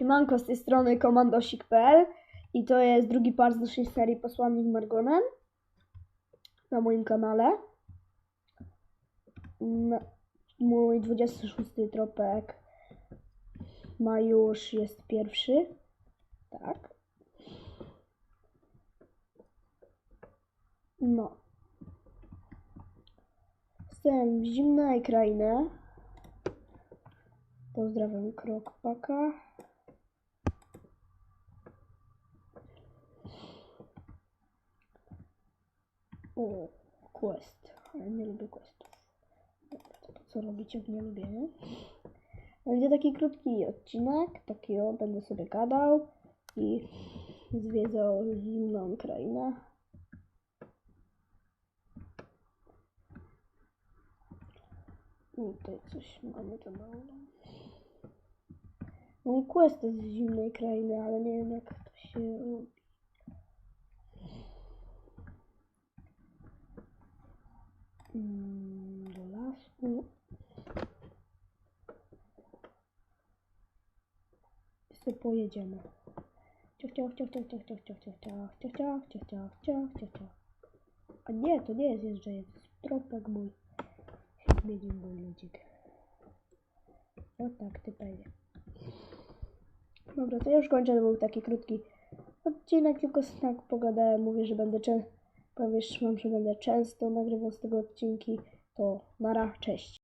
Siemanko, z tej strony komandosik.pl i to jest drugi part z naszej serii Posłannik Margonem na moim kanale. Na- Mój 26 tropek ma już, jest pierwszy. Tak. No. Jestem w zimnej krainie. Pozdrawiam Krokpaka. O, quest. Ale nie lubię questów. Dobra, to co robić, jak nie lubię, nie? Będzie taki krótki odcinek, taki o, będę sobie gadał i zwiedzał zimną krainę. I tutaj coś mamy to mało. Mam quest z zimnej krainy, ale nie wiem jak to się robi. Do lasu. Jeszcze pojedziemy. Ciach, ciach, ciach, ciach, ciach, ciach, ciach, ciach, ciach, ciach, ciach, ciach, ciach, ciach, ciach. A nie, to nie jest jeżdżając. Tropek mój. Się zmienił mój ludzik. O tak, ty będzie. Dobra, to już kończę. To był taki krótki odcinek, tylko tak pogadałem. Mówię, że będę często, powiesz, mam, że będę często nagrywał z tego odcinki. To nara, cześć.